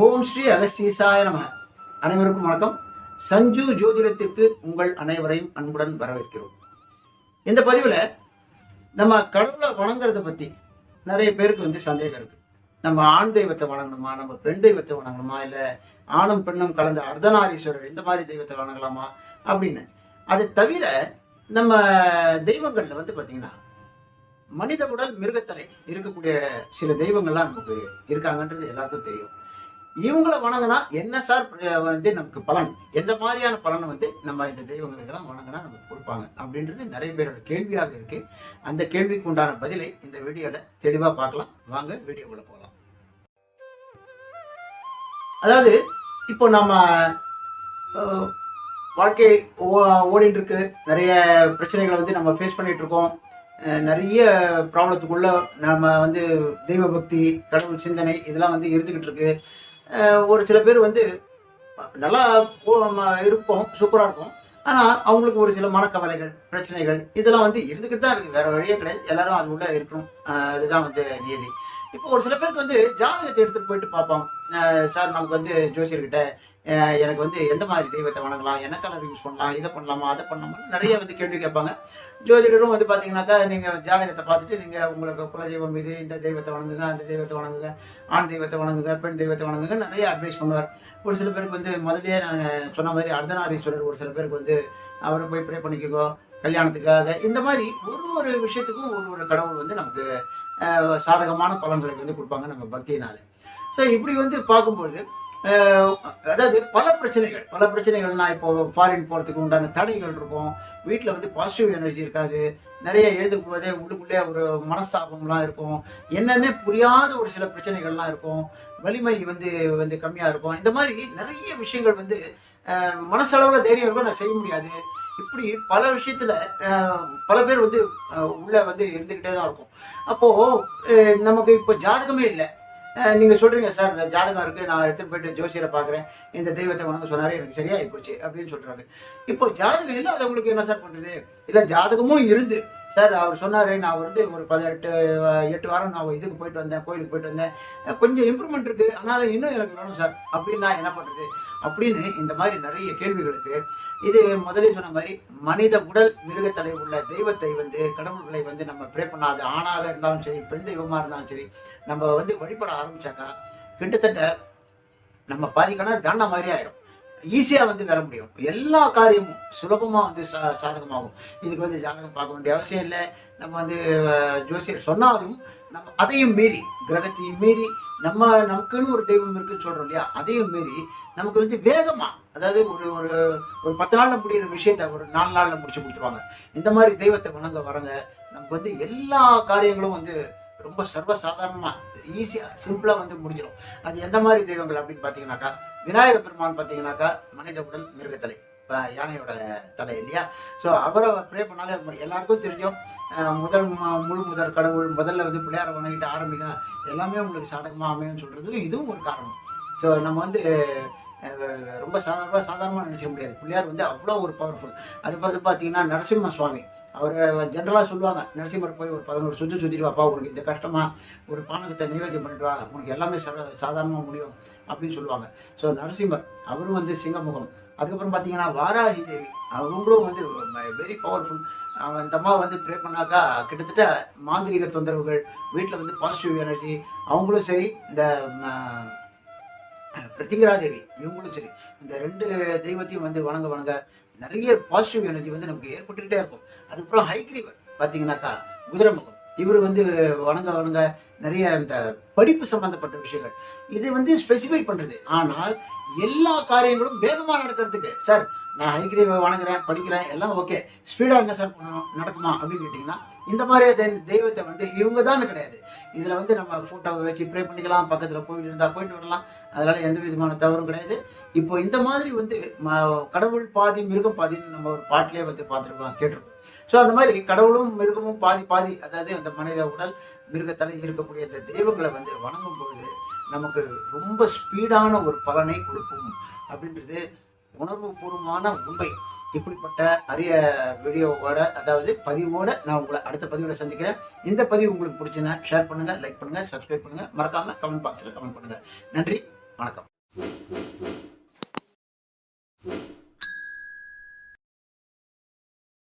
ஓம் ஸ்ரீ அகஸ்தீசாய நம அனைவருக்கும் வணக்கம். சஞ்சு ஜோதிடத்திற்கு உங்கள் அனைவரையும் அன்புடன் வரவேற்கிறோம். இந்த பதிவில் நம்ம கடவுளை வணங்குறத பற்றி நிறைய பேருக்கு வந்து சந்தேகம் இருக்கு. நம்ம ஆண் தெய்வத்தை வணங்கணுமா? நம்ம பெண் தெய்வத்தை வணங்கணுமா? இல்லை ஆணும் பெண்ணும் கலந்த அர்த்தநாரீஸ்வரர் இந்த மாதிரி தெய்வத்தை வணங்கலாமா? அப்படின்னு. அது தவிர நம்ம தெய்வங்களில் வந்து பார்த்தீங்கன்னா மனித உடல் மிருகத்தலை இருக்கக்கூடிய சில தெய்வங்கள்லாம் நமக்கு இருக்காங்கன்றது எல்லாருக்கும் தெரியும். இவங்களை வணங்கினா என்ன சார் வந்து நமக்கு பலன்? எந்த மாதிரியான பலனை வந்து நம்ம இந்த தெய்வங்களுக்கெல்லாம் வணங்கினா நமக்கு கொடுப்பாங்க? அப்படின்றது நிறைய பேரோட கேள்வியாக இருக்கு. அந்த கேள்விக்கு உண்டான பதிலை இந்த வீடியோல தெளிவா பார்க்கலாம். வாங்க வீடியோக்குள்ள போகலாம். அதாவது இப்போ நம்ம வாழ்க்கை ஓ- ஓடிட்டு இருக்கு நிறைய பிரச்சனைகளை வந்து நம்ம ஃபேஸ் பண்ணிட்டு இருக்கோம் நிறைய ப்ராப்ளத்துக்குள்ள நம்ம வந்து தெய்வ பக்தி கடவுள் சிந்தனை இதெல்லாம் வந்து இருந்துகிட்டு இருக்கு. ஒரு சில பேர் வந்து நல்லா போ- இருப்போம் சூப்பராக இருக்கும் ஆனால் அவங்களுக்கு ஒரு சில மனக்கவலைகள் பிரச்சனைகள் இதெல்லாம் வந்து இருந்துக்கிட்டு தான் இருக்குது வேற வழியே கிடையாது. எல்லாரும் அது உள்ள இருக்கணும். அதுதான் வந்து நியதி. இப்போ ஒரு சில பேருக்கு வந்து ஜாதகத்தை எடுத்துட்டு போயிட்டு பார்ப்போம் சார் நமக்கு வந்து ஜோசியர்கிட்ட எனக்கு வந்து எந்த மாதிரி தெய்வத்தை வணங்கலாம்? என்ன கலர் யூஸ் பண்ணலாம்? இதை பண்ணலாமா? அதை பண்ணலாமா? நிறைய வந்து கேள்வி கேட்பாங்க. ஜோதிடரும் வந்து பார்த்தீங்கன்னாக்கா நீங்கள் ஜாதகத்தை பார்த்துட்டு நீங்கள் உங்களுக்கு குலதெய்வம் இது இந்த தெய்வத்தை வணங்குங்க அந்த தெய்வத்தை வணங்குங்க ஆண் தெய்வத்தை வணங்குங்க பெண் தெய்வத்தை வணங்குங்க நிறைய அட்வைஸ் பண்ணுவார். ஒரு சில பேருக்கு வந்து முதலே நான் சொன்ன மாதிரி அர்த்தநாரீஸ்வரர் ஒரு சில பேருக்கு வந்து அவரை போய் ப்ரே பண்ணிக்கோ கல்யாணத்துக்காக. இந்த மாதிரி ஒரு ஒரு விஷயத்துக்கும் ஒரு ஒரு கடவுள் வந்து நமக்கு சாதகமான பலன்களை வந்து கொடுப்பாங்க நம்ம பக்தியினால. ஸோ இப்படி வந்து பார்க்கும்பொழுது அதாவது பல பிரச்சனைகள். பல பிரச்சனைகள்னா இப்போ ஃபாரின் போகிறதுக்கு உண்டான தடைகள் இருக்கும். வீட்டில் வந்து பாசிட்டிவ் எனர்ஜி இருக்காது. நிறைய எழுதும் போதே உள்ளுக்குள்ளே ஒரு மனஸ்தாபம்லாம் இருக்கும். என்னென்ன புரியாத ஒரு சில பிரச்சனைகள்லாம் இருக்கும். வலிமை வந்து வந்து கம்மியாக இருக்கும். இந்த மாதிரி நிறைய விஷயங்கள் வந்து மனசளவில் தைரியம் இருக்கும். நான் செய்ய முடியாது. இப்படி பல விஷயத்துல பல பேர் வந்து உள்ளே உள்ள வந்து இருந்துக்கிட்டே தான் இருக்கும். அப்போ நமக்கு இப்போ ஜாதகமே இல்லை. நீங்கள் சொல்கிறீங்க சார் இந்த ஜாதகம் இருக்குது நான் எடுத்துகிட்டு போயிட்டு ஜோசியரை பார்க்குறேன். இந்த தெய்வத்தை வணங்க சொன்னாரே எனக்கு சரியாகி போச்சு அப்படின்னு சொல்கிறாரு இப்போ ஜாதகம் இல்லை அது உங்களுக்கு என்ன சார் பண்ணுறது இல்லை ஜாதகமும் இருந்து சார் அவர் சொன்னார் நான் வந்து ஒரு பதினெட்டு எட்டு வாரம் நான் இதுக்கு போயிட்டு வந்தேன் கோயிலுக்கு போயிட்டு வந்தேன். கொஞ்சம் இம்ப்ரூவ்மெண்ட் இருக்குது அதனால் இன்னும் எனக்கு வேணும் சார். அப்படின்னு நான் என்ன பண்ணுறது அப்படின்னு இந்த மாதிரி நிறைய கேள்விகளுக்கு இது முதலே சொன்ன மாதிரி மனித உடல் மிருகத்தலை உள்ள தெய்வத்தை வந்து கடவுள்களை வந்து நம்ம ப்ரே பண்ணாது ஆணாக இருந்தாலும் சரி பெண் தெய்வமாக இருந்தாலும் சரி நம்ம வந்து வழிபட ஆரம்பிச்சாக்கா கிட்டத்தட்ட நம்ம பாதிக்கணும் தண்டை மாதிரி ஆயிடும். ஈஸியாக வந்து வர முடியும். எல்லா காரியமும் சுலபமாக வந்து சா சாதகமாகும். இதுக்கு வந்து ஜாதகம் பார்க்க வேண்டிய அவசியம் இல்லை. நம்ம வந்து ஜோசியர் சொன்னாலும் நம்ம அதையும் மீறி கிரகத்தையும் மீறி நம்ம நமக்குன்னு ஒரு தெய்வம் இருக்குன்னு சொல்கிறோம் இல்லையா? அதையும் மீறி நமக்கு வந்து வேகமாக அதாவது ஒரு ஒரு ஒரு பத்து நாளில் முடிகிற விஷயத்த ஒரு நாலு நாளில் முடிச்சு கொடுத்துருவாங்க. இந்த மாதிரி தெய்வத்தை வணங்க வரங்க நமக்கு வந்து எல்லா காரியங்களும் வந்து ரொம்ப சர்வசாதாரணமாக ஈஸியாக சிம்பிளாக வந்து முடிஞ்சிடும் அது எந்த மாதிரி தெய்வங்கள் அப்படின்னு பார்த்தீங்கன்னாக்கா விநாயக பெருமான் பார்த்தீங்கன்னாக்கா மனித உடல் மிருகத்தலை யானையோட தலை இல்லையா? ஸோ அவரை ப்ரே பண்ணாலே எல்லாருக்கும் தெரியும். முதல் முழு முதல் கடவுள் முதல்ல வந்து பிள்ளையார வணங்கிட்டு ஆரம்பிங்க எல்லாமே உங்களுக்கு சாதகமாக அமையும்னு சொல்கிறது இதுவும் ஒரு காரணம். ஸோ நம்ம வந்து ரொம்ப சாதாரண சாதாரணமாக நினச்சிக்க முடியாது. பிள்ளையார் வந்து அவ்வளோ ஒரு பவர்ஃபுல் அது பார்த்து பார்த்தீங்கன்னா நரசிம்ம சுவாமி. அவர் ஜென்ரலாக சொல்லுவாங்க நரசிம்மர் போய் ஒரு பதினோரு சுற்றி சுற்றிட்டு வாப்பா உனக்கு இந்த கஷ்டமாக ஒரு பானகத்தை நைவேத்தியம் பண்ணிட்டு வா உனக்கு எல்லாமே சாதாரணமாக முடியும். அப்படின்னு சொல்லுவாங்க. ஸோ நரசிம்மர் அவரும் வந்து சிங்கமுகம் அதுக்கப்புறம் பார்த்தீங்கன்னா வாராகி தேவி அவங்களும் வந்து வெரி பவர்ஃபுல் அவன் இந்த அம்மா வந்து ப்ரே பண்ணாக்கா கிட்டத்தட்ட மாந்திரிக தொந்தரவுகள் வீட்டில் வந்து பாசிட்டிவ் எனர்ஜி அவங்களும் சரி இந்த ம, பிரத்திங்கரா தேவி இவங்களும் சரி இந்த ரெண்டு தெய்வத்தையும் வந்து வணங்க வணங்க நிறைய பாசிட்டிவ் எனர்ஜி வந்து நமக்கு ஏற்பட்டுக்கிட்டே இருக்கும். அதுக்கப்புறம் ஹைக்ரீவர் பார்த்தீங்கன்னாக்கா குதிரைமுகம். இவர் வந்து வணங்க வணங்க நிறைய இந்த படிப்பு சம்பந்தப்பட்ட விஷயங்கள். இது வந்து ஸ்பெசிஃபை பண்ணுறது ஆனால் எல்லா காரியங்களும் வேகமாக நடக்கிறதுக்கு. சார் நான் ஹைகிரீவை வணங்குறேன் படிக்கிறேன் எல்லாம் ஓகே ஸ்பீடாக என்ன சார் நடக்குமா அப்படின்னு கேட்டிங்கன்னா இந்த மாதிரி தென் தெய்வத்தை வந்து இவங்க தான் கிடையாது. இதில் வந்து நம்ம ஃபோட்டோவை வச்சு ப்ரே பண்ணிக்கலாம். பக்கத்தில் கோவில் இருந்தால் போயிட்டு வரலாம். அதனால் எந்த விதமான தவறும் கிடையாது. இப்போ இந்த மாதிரி வந்து ம- கடவுள் பாதி மிருகம் பாதின்னு நம்ம ஒரு பாட்டிலே வந்து பார்த்துருக்கோம் கேட்டிருக்கோம். ஸோ அந்த மாதிரி கடவுளும் மிருகமும் பாதி பாதி அதாவது அந்த மனித உடல் மிருகத்தலை இருக்கக்கூடிய இந்த தெய்வங்களை வந்து வணங்கும் பொழுது நமக்கு ரொம்ப ஸ்பீடான ஒரு பலனை கொடுக்கும் அப்படின்றது உணர்வு பூர்வமான உண்மை. இப்படிப்பட்ட அரிய வீடியோவோட அதாவது பதிவோட நான் உங்களை அடுத்த பதிவோட சந்திக்கிறேன். இந்த பதிவு உங்களுக்கு பிடிச்சுன்னா ஷேர் பண்ணுங்கள் லைக் பண்ணுங்கள் சப்ஸ்கிரைப் பண்ணுங்கள் மறக்காம கமெண்ட் பாக்ஸில் கமெண்ட் பண்ணுங்கள் நன்றி வணக்கம்.